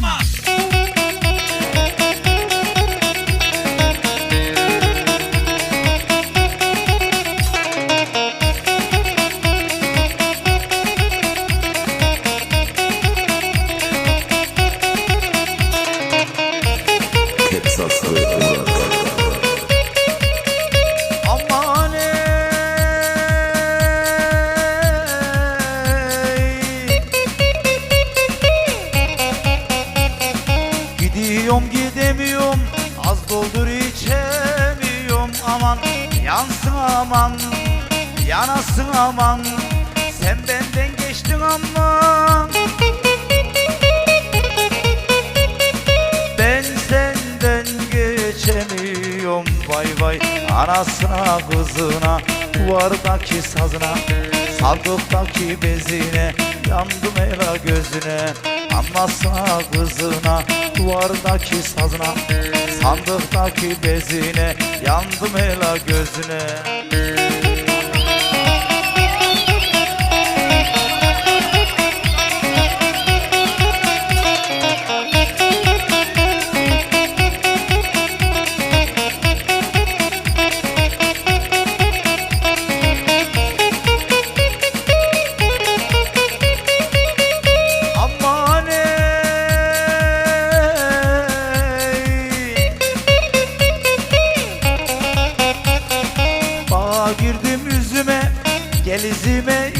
Mama. Gidiyorum gidemiyorum. Az doldur içemiyorum. Aman Yansın aman. Yanasın aman. Sen benden geçtin aman. Ben senden geçemiyorum. Vay vay Anasına kızına Duvardaki sazına Sandıktaki bezine Yandım ela gözüne. Anasına kızına Duvardaki sazına Sandıktaki bezine Yandım ela gözüne Gel izime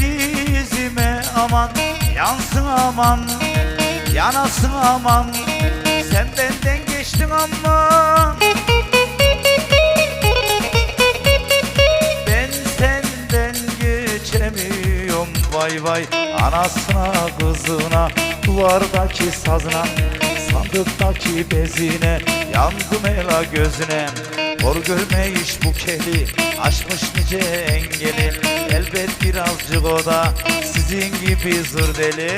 izime aman Yansın aman Yanasın aman. Sen benden geçtin aman Ben senden geçemiyorum. Vay vay Anasına kızına Duvardaki sazına Sandıktaki bezine Yandım ela gözüne. Hor görmeyiş bu keli Aşmış nice engeli Elbet birazcık o da Sizin gibi zır deli